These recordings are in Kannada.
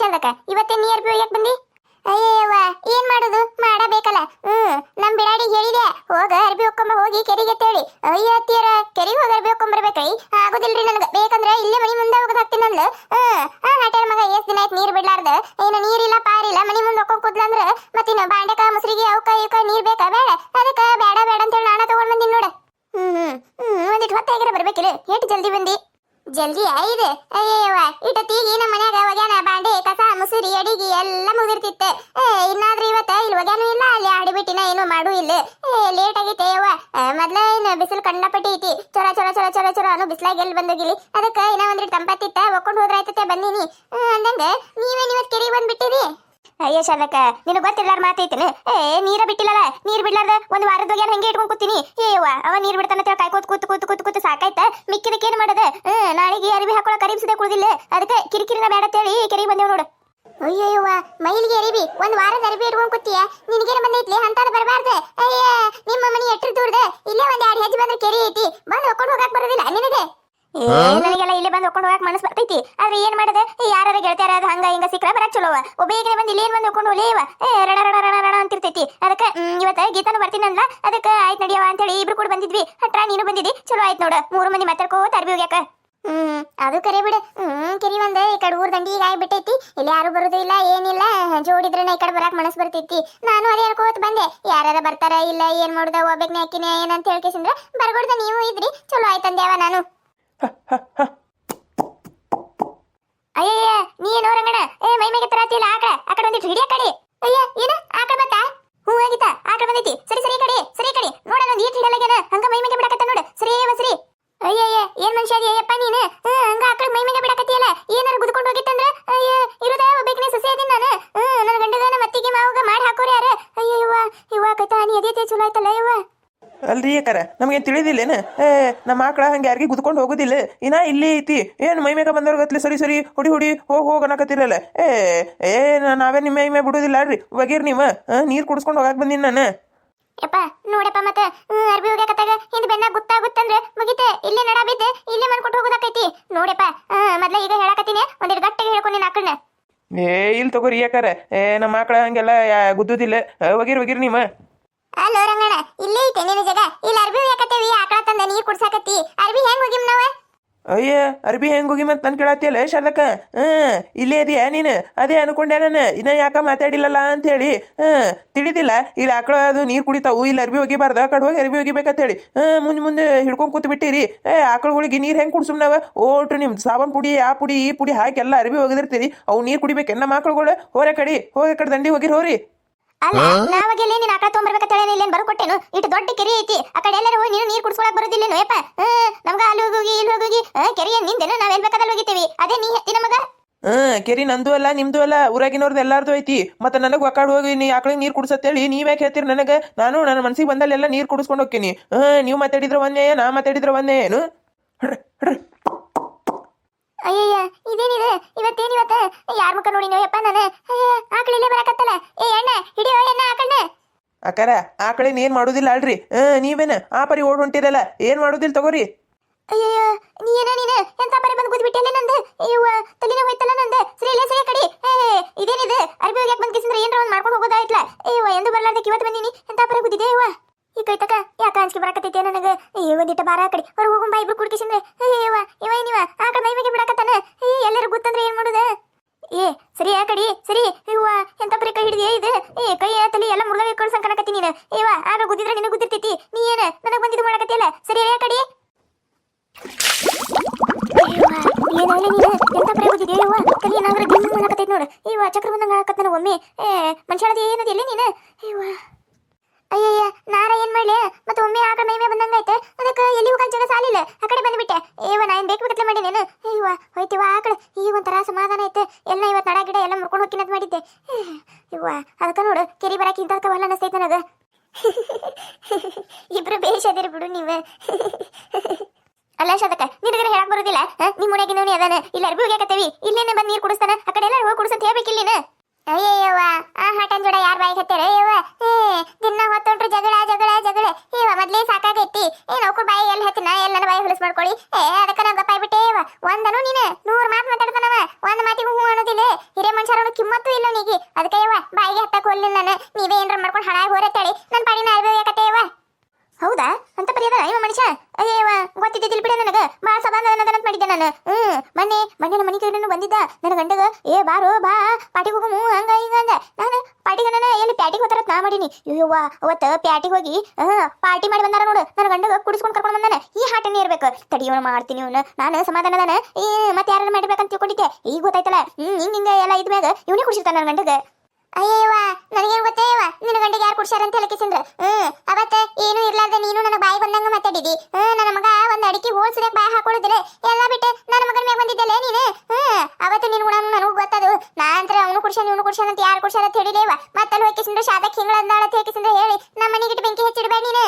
ಶಾಂತಕ ಇವತ್ತೇ ನಿಯರ್ ಅರ್ಬಿ ಯಾಕೆ ಬಂದಿ? ಅಯ್ಯವ್ವ ಏನ್ ಮಾಡೋದು? ಮಾಡಬೇಕಲ್ಲ. ಹ್ಮ್ ನಮ್ ಬಿಡಾಡಿ ಹೇಳಿದೆ. ಹೋಗ, ಅರ್ಬಿ ಒಕ್ಕೊಂಬ ಹೋಗಿ ಕೆರಿಗೆ ತೇಳಿ. ಅಯ್ಯ ಅತ್ತಿಯರ, ಕೆರಿಗೆ ಹೋಗಿ ಅರ್ಬಿ ಒಕ್ಕೊಂಬರ್ಬೇಕ್ರಿ ಆಗೋದಿಲ್ರಿ ನನಗ. ಬೇಕಂದ್ರ ಇಲ್ಲೇ ಮನಿ ಮುಂದೆ ಹೋಗದ್ ಹಾಕ್ತೀನಿ ಅಂದ್ಲು ಹ್ಮ್ ಆ ಹಾಟೆಲ್ ಮಗ, ಎಷ್ಟ್ ದಿನ ಆಯ್ತು ನೀರ್ ಬಿಡ್ಲಾರ್ದ? ಏನ ನೀರಿಲ್ಲ, ಪಾರಿಲ್ಲ, ಮನಿ ಮುಂದೆ ಒಕ್ಕೊಂಡ್ ಕುದ್ಲಂದ್ರ ಮತ್ತಿನ ಬಾಂಡೆಕ ಮುಸ್ರಿಗೆ, ಅವಕ, ಇವಕ ನೀರ್ ಬೇಕಾ? ಬೇಡ. ಅದಕ್ಕ ಬೇಡ ಬೇಡ ಅಂತ ಹೇಳಿ ನಾನ ತಗೊಂಡ್ ಬಂದಿನಿ ನೋಡ. ಹ್ಮ್ ಹ್ಮ್ ಹ್ಮ್ ಒಂದಿಟ್ಟು ಹೊತ್ತಾಗಿರ ಬರ್ಬೇಕಿಲ್ಲ. ಎಷ್ಟು ಜಲ್ದಿ ಬಂದಿ? ಜಲ್ದಿ ಐದು ಅಯ್ಯವ್ವ ಇಟ್ಟತ್ತೀಗಿ ನಮ್ಮ ಮನ್ಯಾಗ ಒಗ್ಯಾನ, ಬಾಂಡೆ, ಕಸ, ಮುಸುರಿ, ಅಡಿಗೆ ಎಲ್ಲ ಮುಗಿರ್ತಿತ್ತೆ. ಏ, ಇನ್ನಾದ್ರೂ ಇವತ್ತ ಇಲ್ಲಿ ಒಗ್ಯಾನು ಇಲ್ಲ, ಅಲ್ಲಿ ಆಡಿಬಿಟ್ಟಿನ ಏನು ಮಾಡು ಇಲ್ಲ. ಏ ಲೇಟ್ ಆಗೈತೆ ಯವ್ವ. ಮೊದ್ಲ ಏನು ಬಿಸಿಲು ಕಂಡಪಟ್ಟಿ ಐತಿ. ಚೊರ ಚೊರ ಚೊರ ಚೊರ ಚೊರ ಅನು ಬಿಸ್ಲಾಗ ಎಲ್ಲಿ ಬಂದೋಗಿಲಿ. ಅದಕ್ಕ ಇನ್ನ ಒಂದಿಟ್ಟು ತಂಪತ್ತಿತ್ತ, ಒಕ್ಕೊಂಡು ಹೋದ್ರೆ ಆಯ್ತತೆ ಬಂದೀನಿ ಅಂದಂಗ ನೀವೇನ್ ಇವತ್ತು ಕೆರೆಗೆ ಬಂದ್ಬಿಟ್ಟಿರಿ. ಅಯ್ಯ ಶಾಲಕ ನಿನಗೆ ಗೊತ್ತಿಲ್ಲಾರ ಮಾತೈತಿನ? ಏ, ನೀರ ಬಿಟ್ಟಿಲ್ಲಲ್ಲ ನೀರ್ ಬಿಡ್ಲಾರ್ದ ಒಂದ್ ವಾರದ ಹೋಗ್ಯಾನ ಹಂಗೆ ಇಟ್ಕೊಂಡ್ ಕೂತೀನಿ? ಏವ ಅವ ನೀರ್ ಬಿಡ್ತಾನ ಅಂತ ಕಾಯ್ಕೋತ್ ಕೂತ್ ಕೂತ್ ಕೂತ್ ಕೂತ್ ಸಾಕಾಯ್ತ? ಮಿಕ್ಕಿದಕ್ಕೆ ಏನ್ ಮಾಡದ? ನಾಳೆಗೆ ಅರಿವಿ ಹಾಕೊಳ ಕರಿಬಿಸದೆ ಕುಳಿದಿಲ್ಲ ಅದಕ್ಕೆ ಕಿರಿಕಿರಿನ ಬೇಡ ಅಂತೇಳಿ ಕೆರಿ ಬಂದೇವ್ ನೋಡು. ಅಯ್ಯಯ್ಯವ್ವ, ಮೈಲಿಗೆ ಅರಿವಿ, ಒಂದ್ ವಾರದ ಅರಿವಿ ಇಟ್ಕೊಂಡ್ ಕೂತಿಯ? ನಿನಗೇನು ಬಂದೈತ್ಲಿ ಅಂತಾದ ಬರಬಾರ್ದ. ಅಯ್ಯ, ನಿಮ್ಮ ಮನಿ ಎಟ್ರು ದೂರದ? ಇಲ್ಲೇ ಒಂದ್ ಎರಡು ಹೆಜ್ಜೆ ಬಂದ್ರೆ ಕೆರಿ ಐತಿ. ಬಂದು ಹೊಕ್ಕೊಂಡು ಹೋಗಕ್ ಬರೋದಿಲ್ಲ ನಿನಗೆ? ನನಗೆಲ್ಲ ಇಲ್ಲಿ ಬಂದು ಒಕ್ಕೊಂಡು ಹೋಗಕ್ ಮನಸ್ಸು ಬರ್ತೈತಿ. ಆದ್ರೆ ಏನ್ ಮಾಡದೆ? ಯಾರ ಗೆಳತಿಯರ ಅದು ಹಂಗ ಹಿಂಗ ಸಿಕ್ಕ ಬರಕ್ ಚಲೋವ ಒಬ್ಬ ಬಂದು ಇಲ್ಲಿ ಏನ್ ಬಂದು ಒಕ್ಕೊಂಡು ಏ ರಡ ರಡ ರಡ ರಡ ಅಂತಿರ್ತೈತಿ. ಅದಕ್ಕೆ ಇವತ್ತ ಗೀತಾನು ಬರ್ತೀನಿ ಅಂದ್ಲ ಅದಕ್ಕೆ ಆಯ್ತು ನಡಿಯವ ಅಂತೇಳಿ ಇಬ್ರು ಕೂಡ ಬಂದಿದ್ವಿ. ಹಟ್ರ ನೀನು ಬಂದಿದ್ದಿ. ಚಲೋ ಆಯ್ತು ನೋಡ. ಮೂರು ಮಂದಿ ಮಾತಾಡ್ಕೋತ ಅರ್ಬಿ ಹೋಗ್ಯಾಕ. ಹ್ಮ್ ಅದು ಕರೆ ಬಿಡು. ಹ್ಮ್ ಕೆರಿ ಒಂದ ಈ ಕಡೆ ಊರ್ ದಂಡಿ ಈಗ ಇಲ್ಲಿ ಯಾರು ಬರುದಿಲ್ಲ ಏನಿಲ್ಲ. ಜೋಡಿದ್ರೆ ಈ ಕಡೆ ಬರಾಕ್ ಮನಸ್ಸು ಬರ್ತೈತಿ. ನಾನು ಅದೇ ಹೇಳ್ಕೋತ ಬಂದೆ. ಯಾರ್ಯಾರ ಬರ್ತಾರ ಇಲ್ಲ ಏನ್ ಮಾಡುದ ಹೋಗ್ಬೇಕ್ ಹಾಕಿನ ಏನಂತ ಹೇಳ್ಕೇಸಿಂದ್ರ ಬರ್ಗೊಡ್ದ ನೀವು ಇದ್ರಿ. ಚಲೋ ಆಯ್ತಂದ್ಯಾವ ನಾನು. ಅಯ್ಯಯ್ಯ, ನೀ ಏನೋ ರಂಗಣ ಏ, ಮೈ ಮೇಗೆ ತರಾತಿಲ್ಲ ಆಕಳ ಆಕಡೆ ಒಂದಿಟ್ಟು ಹಿಡಿಯ ಕಡೆ. ಅಯ್ಯ, ಏನು? ಆಕಳ ಬತ್ತಾ ಹ್ಞೂ, ಆಗಿತ್ತ? ಆಕಳ ಬಂದೈತಿ. ಸರಿ ಸರಿ ಕಡೆ, ಸರಿ ಕಡಿ. ನೋಡ ನಂದು ಈಟ್ ಹಿಡಲಾಗ್ಯದ ಹಂಗ ಮೈ ಮೇಗೆ ಬಿಡಕತ್ತ ನೋಡು. ಸರಿ ಸರಿ ಅಯ್ಯಯ್ಯ, ಏನ್ ಮನುಷ್ಯ ಅದಿ? ಅಯ್ಯಪ್ಪ, ನೀನು? ಹಂಗ ಆಕಡೆ ಮೈ ಮೇಗೆ ಬಿಡಕತ್ತಿಯಲ್ಲ. ಏನಾರು ಗುದ್ಕೊಂಡು ಹೋಗಿತ್ತಂದ್ರ? ಅಯ್ಯ, ಇರುದ ಬೇಕನೆ ಸಸಿ ಅದೀನಿ ನಾನು. ನನ್ನ ಗಂಡಗನ ಮತ್ತಿಗೆ ಮಾವಗ ಮಾಡಿ ಹಾಕೋರಿ ಯಾರು? ಅಯ್ಯ ಇವ್ವ ಇವ್ವ ಕೈತಾ, ನೀ ಅದೇ ಚಲೋ ಆಯ್ತಲ್ಲ ಇವ್ವ ಅಲ್ರಿ ಯಾಕಾರ ನಮಗೆ ತಿಳಿದಿಲ್ಲೇನು ಏ ನಮ್ಮ ಆಕಳ ಹಂಗೆ ಯಾರಿಗೆ ಗುದ್ಕೊಂಡು ಹೋಗೋದಿಲ್ಲ. ಇನ್ನ ಇಲ್ಲಿ ಐತಿ. ಏನು ಮೈ ಮೇಗ ಬಂದವ್ರ ಗತ್ಲೆ ಸರಿ ಸರಿ ಹುಡಿ ಹುಡಿ ಹೋಗಿ ಹೋಗಿ ಅನ್ನಕತ್ತಿರಲ್ಲ. ಏ ಏ ನಾವೇ ನಿಮ್ಮ ಮೈ ಮೇ ಬಿಡೋದಿಲ್ಲ ಅಲ್ರಿ. ಒಗೀರ್ ನೀವು. ನೀರು ಕುಡಿಸ್ಕೊಂಡು ಹೋಗಕ್ ಬಂದೀನಿ ನಾನು. ಯಪ್ಪ ನೋಡಪ್ಪ ಮತ್ತೆ ಅರ್ಬಿ ಹೋಗ್ಯಾಕತ್ತಾಗ ಹಿಂದ್ ಬೆನ್ನ ಗೊತ್ತಾಗುತ್ತಂದ್ರೆ ಮುಗಿತೆ. ಇಲ್ಲಿ ನಡ ಬಿದ್ದೆ ಇಲ್ಲಿ ಮನ್ಕೊಟ್ಟು ಹೋಗೋದಾಕೈತಿ. ನೋಡಪ್ಪ ಮೊದ್ಲ ಈಗ ಹೇಳಕತ್ತೀನಿ. ಒಂದೆರಡು ಗಟ್ಟಿಗೆ ಹೇಳ್ಕೊಂಡು ನಿನ್ನ ಆಕಳನ್ನ ಏ ಇಲ್ಲಿ ತಗೋರಿ ಯಾಕಾರ ಏ ನಮ್ಮ ಆಕಳ ಹಂಗೆಲ್ಲ ಗುದ್ದುದಿಲ್ಲ. ಹೋಗಿರ್ ಒಗೀರ್ ನೀವ ನೀವು. ಅಲ್ಲೋ ರಂಗಣ್ಣ ಇಲ್ಲೇ ಐತೆ ನಿನ್ನ ಜಾಗ ಇಲ್ಲಿ ಅರ್ಬಿ ಹೋಗ್ಯಾಕತ್ತೇವಿ ಆಕಳ ತಂದ ನೀರ್ ಕುಡ್ಸಾಕತ್ತಿ ಅರ್ಬಿ ಹೆಂಗ್ ಹೋಗಿಮ್ ನಾವ ಅಯ್ಯ ಅರ್ಬಿ ಹೆಂಗ್ ಹೋಗಿ ಮತ್ತೆ ನನ್ ಕೇಳತ್ತಿಯಲ್ಲ ಶಾಲಕ ಹ್ಮ್, ಇಲ್ಲೇ ಇದೆಯಾ ನೀನು? ಅದೇ ಅನ್ಕೊಂಡೆ ನಾನು. ಇನ್ನ ಯಾಕ ಮಾತಾಡಿಲ್ಲಲ್ಲ ಅಂತ ಹೇಳಿ ಹ್ಮ್, ತಿಳಿದಿಲ್ಲ. ಇಲ್ಲಿ ಆಕಳ ಅದು ನೀರು ಕುಡಿತಾವು. ಇಲ್ಲಿ ಅರ್ಬಿ ಆ ಕಡೆ ಹೋಗಿ ಅರ್ಬಿ ಒಗಿಬೇಕಂತ ಹೇಳಿ ಹ್ಮ್, ಮುಂದೆ ಮುಂದೆ ಹಿಡ್ಕೊಂಡ್ ಕೂತ್ ಬಿಟ್ಟಿರಿ. ಏ, ಆಕಳಗಳಿಗೆ ನೀರು ಹೆಂಗ್ ಕುಡ್ಸುಮ್ ಓಟ್ರಿ ನಿಮ್ ಸಾಬನ್ ಪುಡಿ ಆ ಪುಡಿ, ಈ ಪುಡಿ ಹಾಕಿ ಎಲ್ಲ ಅರ್ಬಿ ಹೋಗಿದಿರ್ತೀರಿ ಅವು ನೀರು ಕುಡಿಬೇಕು ನಮ್ಮ ಹೋರೆ ಕಡಿ ಹೋಗಿ ಕಡೆ ದಂಡಿ ಹೋಗಿರಿ ಹೋರಿ. ಅಲ್ಲ ನಾವಾಗೆಲ್ಲ ನೀನ್ ಆಕಳ ತೊಗೊಂಬರ್ಬೇಕಂತ ಹೇಳಿ ಇಲ್ಲೇನ್ ಬರ್ಕೊಟ್ಟೇನು ಇಟ್ಟು ದೊಡ್ಡ ಕೆರೆ ಐತಿ. ಆ ಕಡೆ ಎಲ್ಲರೂ ಹೋಗಿ ನೀನು ನೀರು ಕುಡ್ಸ್ಕೊಳಕ್ ಬರೋದಿಲ್ಲೇನು? ಯಪ್ಪ ನಮ್ಗ ಅಲ್ಲಿ ಹೋಗಿ ಇಲ್ಲಿ ಹೋಗಿ ಕೆರೆ ನಿಂದೇನು? ನಾವ್ ಎಲ್ ಬೇಕಾದಲ್ಲಿ ಹೋಗಿತೀವಿ ಅದೇ ನೀ ಹೆತ್ತಿ ನಮಗ? ಹ್ಮ್ ಕೆರಿ ನಂದು ಅಲ್ಲ ನಿಮ್ದು ಅಲ್ಲ. ಊರಾಗಿನವ್ರದ್ದು ಎಲ್ಲಾರ್ದು ಐತಿ. ಮತ್ತೆ ನನಗೆ ಒಕ್ಕಾಡ್ ಹೋಗಿ ನೀ ಆಕಳಿಗೆ ನೀರು ಕುಡಿಸತ್ತೇಳಿ ನೀವ್ ಯಾಕೆ ಹೇಳ್ತೀರಿ ನನಗೆ? ನಾನು ನನ್ನ ಮನ್ಸಿಗೆ ಬಂದಲ್ಲೆಲ್ಲ ನೀರು ಕುಡಿಸ್ಕೊಂಡು ಹೋಗ್ತೀನಿ. ಹ್ಮ್ ನೀವ್ ಮಾತಾಡಿದ್ರೆ ಒಂದೇ ನಾ ಮಾತಾಡಿದ್ರೆ ಒಂದೇ. ಏನು. ಅಯ್ಯಯ್ಯ ಇದೇನಿದೆ? ಇವತ್ತೇನಿವತ್ತ? ಯಾರ ಮುಖ ನೋಡಿ ಯಪ್ಪ ನಾನು. ಅಯ್ಯ ಆಕಳಿಲ್ಲೇ ಬರಕತ್ತಲ್ಲ. ಏ ಅಣ್ಣ ಹಿಡಿಯೋ ಎಣ್ಣ ಆಕಳನ್ನ ಅಕ್ಕಾರ ಆಕಳಿನ ಏನ್ ಮಾಡುದಿಲ್ಲ ಅಲ್ರಿ. ಹ್ಮ್ ನೀವೇನ? ಆ ಪರಿ ಓಡ್ ಹೊಂಟಿರಲ್ಲ. ಏನ್ ಮಾಡುದಿಲ್ಲ ತಗೋರಿ. ಅಯ್ಯಯ್ಯ ನೀ ಏನ ನೀನು? ಎಂತ ಪರಿ ಬಂದು ಗುದ್ಬಿಟ್ಟಿಲ್ಲ ನಂದು? ಅಯ್ಯವ್ವ ತಲೆನ ಹೋಯ್ತಲ್ಲ ನಂದು? ಸರಿ ಇಲ್ಲ ಸರಿ ಕಡಿ. ಇದೇನಿದೆ? ಅರ್ಬಿ ಹೋಗ್ಯಾಕ ಬಂದ್ ಕಿಸಿಂದ್ರೆ ಏನ್ರ ಒಂದ್ ಮಾಡ್ಕೊಂಡು ಹೋಗೋದಾಯ್ತಲ್ಲ ಅಯ್ಯವ್ವ ಎಂದು ಬರ್ಲಾರ್ದಕ್ಕೆ ಇವತ್ತು ಬಂದೀನಿ. ಎಂತ ಪರಿ ಗುದ್ದಿದೆ ಅಯ್ಯವ್ವ ಈ ಕೈತಕ ಯಾಕ ಅಂಜಿಕೆ ಬರಕತ್ತೈತೆ ನನಗೆ? ಏ ಒಂದಿಟ್ಟ ಬಾರ ಕಡಿ. ಹೊರಗೆ ಹೋಗುಂ ಬಾ ಇಬ್ರು ಕುಡ್ಕಿಸಿಂದ್ರೆ. ಅಯ್ಯವ್ವ ಇವ ನೀವ ಆ ಕಡೆ ಮೈ ಮೇಲೆ ಬಿಡಕತ್ತಾನ ಅಯ್ಯ ಎಲ್ಲರೂ ಗೊತ್ತಂದ್ರೆ ಏನ್ ಮಾಡುದ ಸರಿ, ಆ ಕಡಿ, ಸರಿ. ಇವ್ವ, ಎಂತ ಬರೀ ಕೈ ಹಿಡಿದೇ, ಇದು? ಏ, ಕೈ ತಲಿ ಎಲ್ಲ ಮುರಿದ ಕಳ್ಸಂಗ್ ಕಣಕತ್ತೀನಿ ನೀನು. ಏವ ಆಗ ಗುದ್ದಿದ್ರೆ ನಿನಗೆ ಗುದ್ದಿರ್ತೈತಿ. ನೀ ಏನು? ನನಗೆ ಬಂದಿದ್ದು ಸರಿ, ಆ ಕಡಿ. ಏನಾಗಲಿ ನೀನು? ಎಂತ ಬರೀ ಗುದ್ದಿದೆ? ಯವ್ವ ಕಲಿ ಏನಾಗ್ರೆ ದಿನ ಮಾಡಕತ್ತೈತಿ ನೋಡು. ಇವ ಚಕ್ರ ಬಂದಂಗ ಆಗತ್ತ ನನಗೆ ಒಮ್ಮೆ. ಏ, ಮನುಷ್ಯಳದಿ ಏನದಿ ಎಲ್ಲಿ ನೀನು? ಇವ ಅಯ್ಯಯ್ಯ, ನಾರ ಏನ್ ಮಾಡ್ಲಿ? ಮತ್ತೆ ಒಮ್ಮೆ ಆಕಡೆ ಮೈ ಬಂದಂಗ ಐತೆ ಅದಕ್ಕೆ ಎಲ್ಲಿ ಹೋಗಕ್ ಜಾಗ ಸಾಲಿಲ್ಲ. ಆ ಕಡೆ ಬಂದ್ಬಿಟ್ಟೆ ಏವ ನಾ ಏನ್ ಬೇಕು ಬೇಕತ್ಲೆ ಮಾಡಿ ನೀನು ಇವ ಹೋಯ್ತಿವ ಆ ಕಡೆ ಈಗ ಒಂಥರ ಸಮಾಧಾನ ಐತೆ ಎಲ್ಲ ಇವತ್ತು ನಡ ಗಿಡ ಎಲ್ಲ ಮುರ್ಕೊಂಡು ಹೋಗ್ಕಿನಂತ ಮಾಡಿದ್ದೆ ಇವ ಅದಕ್ಕೆ ನೋಡು ಕೆರಿ ಬರಕ್ಕೆ ಇಂತಕ್ಕ ವಲ್ಲ ಅನಸ್ತೈತೆ ನನಗೆ ಇಬ್ರು ಬೇಷ್ ಅದಿರಿ ಬಿಡು ನೀವೇ ಅಲ್ಲ ಶಾದಕ ನಿನಗರ ಬರೋದಿಲ್ಲ? ನಿಮ್ಮ ಮನೆಗೆ ನೋಡಿ ಅದಾನ ಇಲ್ಲ, ಅರ್ಬಿ ಹೋಗ್ಯಾಕತ್ತೇವಿ ಇಲ್ಲೇನೆ ಬಂದು ನೀರು ಕುಡಿಸ್ತಾನ. ಆ ಕಡೆ ಎಲ್ಲ ಹೋಗಿ ಕುಡಿಸಂತ ಹೇಳ್ಬೇಕಿಲ್ಲಿನ ಅಯ್ಯಯ್ಯವ್ವ ಆ ಹಠನ್ ಜೋಡ ಯಾರ ಬಾಯಿಗೆ ಹತ್ತಾರ ಅಯ್ಯವ್ವ ಏ, ದಿನ ಹೊತ್ತೊಂಟ್ರು ಜಗಳ ಜಗಳ ಜಗಳ. ಏವ ಮೊದ್ಲೇ ಸಾಕಾಗೈತಿ ಏ ನೌಕರ್ ಬಾಯಿ ಎಲ್ಲಿ ಹತ್ತಿನ ಎಲ್ಲ ನನ್ನ ಬಾಯಿ ಹೊಲಸ್ ಮಾಡ್ಕೊಳ್ಳಿ ಏ, ಅದಕ್ಕೆ ನಾ ಗಪ್ಪ ಬಿಟ್ಟೆ ಯವ್ವ. ಒಂದನು ನೀನು, ನೂರ್ ಮಾತು ಮಾತಾಡ್ತಾನವ ಒಂದ್ ಮಾತಿಗೂ ಹೂ ಅನ್ನೋದಿಲ್ಲ ಹಿರೇ ಮನುಷ್ಯರ ಕಿಮ್ಮತ್ತು ಇಲ್ಲ ನೀಗಿ ಅದಕ್ಕೆ ಯವ್ವ ಬಾಯಿಗೆ ಹತ್ತಕ್ಕೆ ಹೋಗ್ಲಿಲ್ಲ ನಾನು ನೀವೇ ಏನ್ರ ಮಾಡ್ಕೊಂಡು ಹಣ ಹೋರತ್ತೇಳಿ ನನ್ನ ಪಾಡಿನ ಅರಿವಿ ಯಾಕತ್ತೆ ಯವ್ವ ಹೌದಾ ಅಂತ ಪರಿಯದ ಇವ ಮನುಷ್ಯ ಅಯ್ಯವ ಗೊತ್ತಿದ್ದಿಲ್ಲ ಬಿಡ ನನಗ ಬಾ ಸಭಾನ ಅನ್ನೋದನ್ನ ಮಾಡಿದ್ದೆ ನಾನು ಹ್ಮ್ ಮೊನ್ನೆ ಮೊನ್ನೆ ನಮ್ಮ ಮನೆ ಕಡೆನು ಬಂದಿದ್ದ ನನ್ನ ಗಂಡಗ, ಏ, ಬಾರೋ, ಬಾ, ಪಾಟಿಗೆ ಹೋಗಮು ಹಂಗ, ಹಿಂಗ ಅಂದ. ನಾನು ಪಾಟಿಗೆ ಅಣ್ಣ ಎಲ್ಲಿ ಪ್ಯಾಟಿಗೆ ಹೋಗ್ತಾರತ್ ನಾ ಮಾಡೀನಿ. ಅಯ್ಯವ್ವ, ಅವತ್ತ ಪ್ಯಾಟಿಗೆ ಹೋಗಿ ಪಾರ್ಟಿ ಮಾಡಿ ಬಂದಾರ ನೋಡು. ನನ್ನ ಗಂಡಗ ಕುಡಿಸ್ಕೊಂಡು ಕರ್ಕೊಂಡು ಬಂದಾನೆ. ಈ ಹಾಟನೇ ಇರ್ಬೇಕು. ತಡಿ, ಇವನು ಮಾಡ್ತೀನಿ ಇವನು. ನಾನು ಸಮಾಧಾನದಾನ ಏ ಮತ್ತೆ ಯಾರನ್ನ ಮಾಡ್ಬೇಕಂತ ತಿಳ್ಕೊಂಡಿದ್ದೆ. ಈಗ ಗೊತ್ತಾಯ್ತಲ್ಲ. ಹಿಂಗ ಹಿಂಗ, ಎಲ್ಲ ಇದ್ಮ್ಯಾಗ ಇವನೇ ಕುಡಿಸಿರ್ತಾನ ನನ್ನ ಗಂಡಗ. ಅಯ್ಯವ್ವ ನನಗೆ ಗೊತ್ತೇವ ನಿನ್ನ ಗಂಡಿಗೆ ಯಾರು ಕುಡ್ಸ್ಯಾರ ಅಂತ ಹೇಳಕಿಸಿಂದ್ರ ಹ್ಮ್, ಅವತ್ತ, ಏನು ಇರ್ಲಾರ್ದೆ ನೀನು ನನ್ನ ಬಾಯಿ ಬಂದಂಗ ಮಾತಾಡಿದಿ. ಹ್ಮ್, ನನ್ನ ಮಗ ಒಂದ್ ಅಡಿಕೆ ಹೋಲ್ಸದಕ್ ಬಾಯಿ ಹಾಕೊಳ್ಳುದಿಲ್ಲ ಎಲ್ಲ ಬಿಟ್ಟು ನನ್ನ ಮಗನ ಮ್ಯಾಗ ಬಂದಿದ್ದಲ್ಲ ನೀನು? ಹ್ಮ್ ಅವತ್ತು ನಿನ್ ಗುಣ ನನಗೂ ಗೊತ್ತದು ನಾ ಅಂತ ಅವನು ಕುಡ್ಸ್ಯಾನ ಇವನು ಕುಡ್ಸ್ಯಾನ ಅಂತ ಯಾರು ಕುಡ್ಸ್ಯಾರ ಅಂತ ಹೇಳಿದೇವ ಮತ್ತಲ್ಲಿ ಹೋಗಿಸಿಂದ್ರ ಶಾದಕ್ ಹಿಂಗಳಂದಾಳ ಅಂತ ಹೇಗಿಸಿಂದ್ರ ಹೇಳಿ ನಮ್ಮ ಮನೆಗಿಟ್ಟು ಬೆಂಕಿ ಹಚ್ಚಿಡ್ಬೇಡ ನೀನು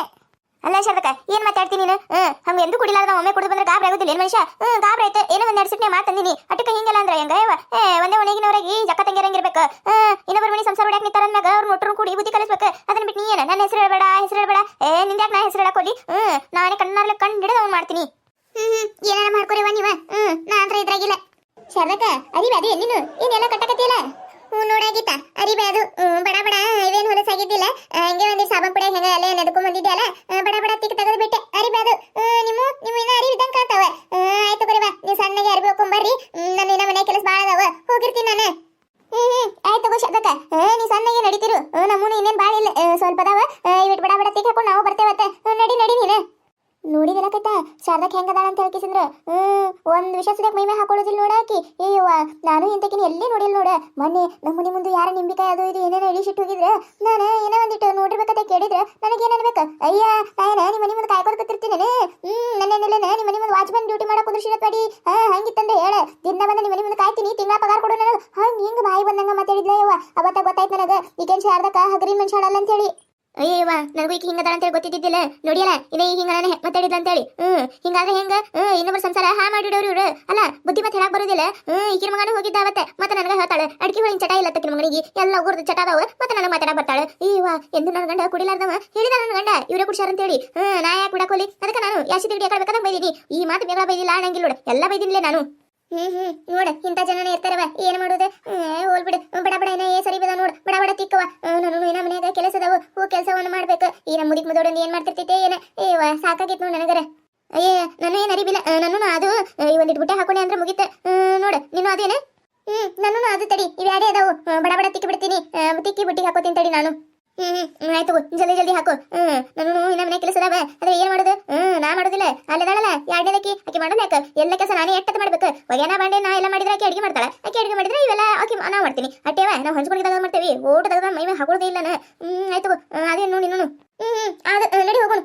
ಅಲ್ಲ ಶಾರದಕ್ಕ ಏನ್ ಮಾತಾಡ್ತೀನಿ ನೀನು ಹ್ಮ್ ಹಂಗ ಎಂದು ಕುಡಿಲಾರ್ದ ಒಮ್ಮೆ ಕುಡಿದು ಬಂದ್ರೆ ಗಾಬ್ರಿ ಆಗುದಿಲ್ಲ ಏನ್ ಮನುಷ್ಯ ಹ್ಮ್ ಗಾಬ್ರಿ ಆಯ್ತು ಏನೋ ಒಂದ್ ಎರಡು ಸಿಟ್ನೆ ಮಾತಂದಿನಿ ಅಟ್ಟಕ್ಕೆ ಹಿಂಗೆಲ್ಲ ಅಂದ್ರೆ ಹೆಂಗ ಯವ್ವ? ಏ, ಒಂದೇ ಒಣಗಿನವರಾಗಿ ಜಕ್ಕ ತಂಗಿರಂಗಿರ್ಬೇಕು ಇನ್ನೊಬ್ಬರ ಮನೆ ಸಂಸಾರ ಹೊಡ್ಯಾಕ ನಿಂತಾರ ಅಂದಾಗ ಅವ್ರ ಮೊಟ್ಟರು ಕೂಡಿ ಬುದ್ಧಿ ಕಲಿಸ್ಬೇಕು. ಅದನ್ನ ಬಿಟ್ಟು ನೀ ಏನ? ನನ್ನ ಹೆಸರು ಹೇಳಬೇಡ ಹೆಸರು ಹೇಳಬೇಡ. ಏ, ನಿಂದ್ಯಾಕ ನಾ ಹೆಸರು ಹೇಳಕ್ ಹ್ಮ್, ನಾನೇ ಕಣ್ಣಾರ್ಲೆ ಕಣ್ಣು ಹಿಡಿದು ಅವ್ನು ಮಾಡ್ತೀನಿ. ಹ್ಮ್ ಏನಾರ ಮಾಡ್ಕೊರಿವ ನೀವ? ಹ್ಮ್, ನಾ ಅಂದ್ರೆ ಇದ್ರಾಗಿಲ್ಲ. ಶಾರದಕ್ಕ ಅರಿ ಅದೇ ನೀನು ಏನೆಲ್ಲ ಕಟ್ಟಕತ್ತಿಲ್ಲ ಹ್ಞೂ ನೋಡಾಗಿತ್ತ ಅರಿಬೆ ಅದು. ಬಡ ಬಡ, ಇವೇನು ಹೊಲಸಾಗಿದ್ದಿಲ್ಲ. ಹಂಗೆ ಒಂದು ಸಾಬನ್ ಪುಡಿ ಹೆಂಗ ಅಲ್ಲೇ ನೆದ್ಕೊಂಡ್ ಬಂದಿದ್ದೆ ಅಲ್ಲ ಬಡ ಬಡ ತಿಕ್ ತೆಗೆದು ಬಿಟ್ಟೆ. ಅರಿಬೆ ಅದು. ನಿಮ್ಮ ನಿಮ್ಮ ಇನ್ನ ಅರಿವಿದ್ದಂಗೆ ಕಾಣ್ತಾವ. ಆಯ್ತು ಬರೀ ಬಾ ನೀವು ಸಣ್ಣಗೆ ಅರಿವಿ ಹೋಗ್ಕೊಂಬರ್ರಿ ನಾನು ಇನ್ನ ಮನೆ ಕೆಲಸ ಭಾಳ ಅದಾವ ಹೋಗಿರ್ತೀನಿ ನಾನು. ಹ್ಮ್ ಹ್ಮ್, ಆಯ್ತು ತಗೋ ಶಬ್ದಕ್ಕ ನೀ ಸಣ್ಣಗೆ ನಡೀತಿರು. ನಮ್ಮೂನು ಇನ್ನೇನು ಭಾಳ ಇಲ್ಲ ಸ್ವಲ್ಪ ಅದಾವ. ಇವಿಟ್ ಬಡ ಬಡ ತಿಕ್ ಹಾಕೊಂಡು ನಾವು ಬರ್ತೇವತ್ತೆ. ನಡಿ ನಡಿ ನೀನು. ನೋಡಿದಿಲ್ಲ ಕೈತ ಶಾರದಕ್ ಹೆಂಗ ಅದಾಳ ಅಂತ ಹೇಳ್ಕಿಸಿದ್ರು. ಹ್ಮ್, ಒಂದ್ ವಿಷಯ ಸದ್ಯಕ್ ಮೈಮೆ ಹಾಕೊಳ್ಳೋದಿಲ್ಲ ನೋಡಾಕಿ ಅಯ್ಯವ್ವ ನಾನು ಇಂತಕಿನ ಎಲ್ಲಿ ನೋಡಿಲ್ ನೋಡ. ಮೊನ್ನೆ ನಮ್ಮ ಮನೆ ಮುಂದೆ ಯಾರ ನಿಂಬಿಕಾಯಿ ಅದು ಇದು ಏನೇನೋ ಇಳಿಸಿಟ್ಟು ಹೋಗಿದ್ರೆ. ನಾನು ಏನೋ ಒಂದಿಟ್ಟು ನೋಡಿರ್ಬೇಕಂತ ಕೇಳಿದ್ರೆ. ನನಗೆ ಏನ್ ಅನ್ಬೇಕ? ಅಯ್ಯ ನಾಯನ ನಿಮ್ಮ ಮನೆ ಮುಂದೆ ಕಾಯ್ಕೊಂಡು ಕೂತಿರ್ತೀನಿ ಹ್ಮ್ ನನ್ನೇನಿಲ್ಲ ನಿಮ್ಮ ಮನೆ ಮುಂದೆ ವಾಚ್ಮನ್ ಡ್ಯೂಟಿ ಮಾಡಕ್ಕೆ ಪಡಿ. ಹಾ ಹಂಗಿತ್ತಂದ್ರೆ ಹೇಳ. ದಿನ ಬಂದ ನಿಮ್ಮ ಮನೆ ಮುಂದೆ ಕಾಯ್ತೀನಿ, ತಿಂಗಳ ಪಗಾರ ಕೊಡು ನನಗೆ ಹಂಗ ಹಿಂಗ ಬಾಯಿ ಬಂದಂಗ ಮಾತಾಡಿದ್ಲ ಯವ್ವ. ಅವತ್ತ ಗೊತ್ತಾಯ್ತು ನನಗೆ. ಈಗೇನ್ ಶಾರದಕ್ಕ ಹಗರಿ ಮನುಷ್ಯ ಅಂತ ಹೇಳಿ. ಅಯ್ಯವ್ವ ನನಗೂ ಈಗ ಹಿಂಗದ ಅಂತೇಳಿ ಗೊತ್ತಿದ್ದಿಲ್ಲ ನೋಡಿಯಲ್ಲ ಈಗ ಹಿಂಗ ನಾನು ಮಾತಾಡಿದ್ಲ ಅಂತೇಳಿ ಹ್ಮ್, ಹಿಂಗಾದ್ರೆ ಹೆಂಗ? ಹ್ಮ್ ಇನ್ನೊಬ್ಬರ ಸಂಸಾರ ಹಾ ಮಾಡಿಡೋರು ಇವರು. ಅಲ್ಲ ಬುದ್ಧಿ ಮತ್ತೆ ಹೇಳಕ್ ಬರೋದಿಲ್ಲ. ಹ್ಮ್ ಈಗಿನ ಮಗನು ಹೋಗಿದ್ದ ಅವತ್ತೆ. ಮತ್ತೆ ನನಗೆ ಹೇಳ್ತಾಳೆ ಅಡ್ಗೆ ಹೊಳಿನ ಚಟ ಇಲ್ಲ ತಕ್ಕಿನ ಮಗನಿಗೆ. ಎಲ್ಲ ಉಗುರ್ದು ಚಟ ಅದಾವ. ಮತ್ತೆ ನನಗೆ ಮಾತಾಡ ಬರ್ತಾಳೆ. ಈವ ಎಂದು ನನ್ನ ಗಂಡ ಕುಡಿಲಾರ್ದವ? ಹೇಳಿದ ನನ್ನ ಗಂಡ, ಇವರೇ ಕುಡ್ಸಾರ ಅಂತೇಳಿ ಹ್ಮ್, ನಾ ಯಾಕೆ ಬಿಡಕೋಲಿ ಅದಕ್ಕೆ ನಾನು ಯಾಸಿ ತಿರುಗಿ ಯಾಕಡೆ ಬೈದಿನಿ. ಈ ಮಾತು ಬೇಗ ಬೈದಿಲ್ಲ ನೋಡು. ಎಲ್ಲ ಬೈದಿನಿಲ್ಲ ನಾನು. ಹ್ಮ್ ಹ್ಮ್. ನೋಡ, ಇಂಥ ಜನನೇ ಇರ್ತಾರವ. ಏನ್ ಮಾಡುದು? ಏ ಹೋಲ್ಬಿಡು ಬಡ ಬಡ, ಏನ, ಏ, ಸರಿ ಬಿದ ನೋಡು. ಬಡ ಬಡ, ತಿಕ್ಕವ. ನಾನು ಏನ ಮನ್ಯಾಗ ಕೆಲಸ ಅದಾವು. ಹೂ, ಕೆಲಸವನ್ನು ಮಾಡ್ಬೇಕು. ಈ ನಮ್ಮ ಮುದಿಕ್ ಮುದೋಡಂದು ಏನ್ ಮಾಡ್ತಿರ್ತೈತೆ ಏನ? ಏವ ಸಾಕಾಗಿತ್ತು ನೋಡ್ ನನಗರ. ಅಯ್ಯ ನಾನು ಏನ್ ಅರಿಬಿಲ್ಲ ನಾನು ಅದು ಒಂದಿಟ್ಟು ಬುಟ್ಟೆ ಹಾಕೊಂಡೆ ಅಂದ್ರೆ ಮುಗಿತ. ನೋಡು, ನೀನು ಅದೇನ? ಹ್ಮ್ ನಾನು ಅದು ತಡಿ. ಇವ್ಯಾಡೇ ಅದಾವು? ಬಡ ಬಡ, ತಿಕ್ಕಿ ಬಿಡ್ತೀನಿ. ತಿಕ್ಕಿ ಬುಟ್ಟಿಗೆ ಹಾಕೋತೀನಿ ತಡಿ ನಾನು. ಹ್ಮ್ ಆಯ್ತು ಜಲ್ದಿ ಜಲ್ದಿ ಹಾಕು. ಹ್ಮ್ ನಾನು ಇನ್ನ ಮನೆ ಕೆಲಸ ಅದಾವ ಅದ್ರ ಏನ್ ಮಾಡೋದು? ಹ್ಮ್, ನಾ ಮಾಡೋದಿಲ್ಲ. ಅಲ್ಲದಾಳಲ್ಲ ಎರಡನೇದಕ್ಕಿ ಆಕೆ ಮಾಡೋಣ ಯಾಕೆ? ಎಲ್ಲ ಕೆಲಸ ನಾನೇ ಎಟ್ಟದ ಮಾಡ್ಬೇಕು. ಒಗ್ಯಾನ ಬಾಂಡೆ ನಾ ಎಲ್ಲ ಮಾಡಿದ್ರೆ ಆಕೆ ಅಡಿಗೆ ಮಾಡ್ತಾಳೆ. ಆಕಿ ಅಡಿಗೆ ಮಾಡಿದ್ರೆ ಇವೆಲ್ಲ ಆಕಿ ನಾ ಮಾಡ್ತೀನಿ ಅಟ್ಟೇವ, ನಾವು ಹಂಚ್ಕೊಂಡಿದ್ದಾಗ ಮಾಡ್ತೇವಿ. ತೆಗೆದ ಮೈ ಮೇಲೆ ಹಾಕೊಳ್ಳೋದೇ ಇಲ್ಲ ಹ್ಮ್, ಆಯ್ತು ಅದೇ ನೋಡಿ ನೋನು. ಹ್ಮ್ ಅದ ನಡಿ ಹೋಗೋಣ.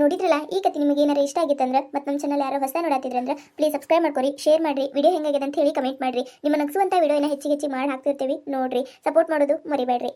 ನೋಡಿದ್ರಲ್ಲ, ಈ ಕತೆ ನಿಮಗೆ ಏನಾರ ಇಷ್ಟ ಆಗಿತ್ತಂದ್ರೆ ಮತ್ತೆ ನಮ್ಮ ಚಾನಲ್ ಯಾರೋ ಹೊಸ ನೋಡಾತಿದ್ರಂದ್ರೆ ಪ್ಲೀಸ್ ಸಬ್ಸ್ಕ್ರೈಬ್ ಮಾಡ್ಕೊರಿ ಶೇರ್ ಮಾಡ್ರಿ ವಿಡಿಯೋ ಹೆಂಗಾಗಿದೆ ಅಂತ ಹೇಳಿ ಕಮೆಂಟ್ ಮಾಡ್ರಿ. ನಿಮ್ಮ ನಗಿಸುವಂಥ ವಿಡಿಯೋನ ಹೆಚ್ಚಿಗೆ ಹೆಚ್ಚಿಗೆ ಮಾಡಿ ಹಾಕ್ತಿರ್ತೀವಿ. ನೋಡ್ರಿ ಸಪೋರ್ಟ್ ಮಾಡೋದು ಮರಿಬೇಡ್ರಿ.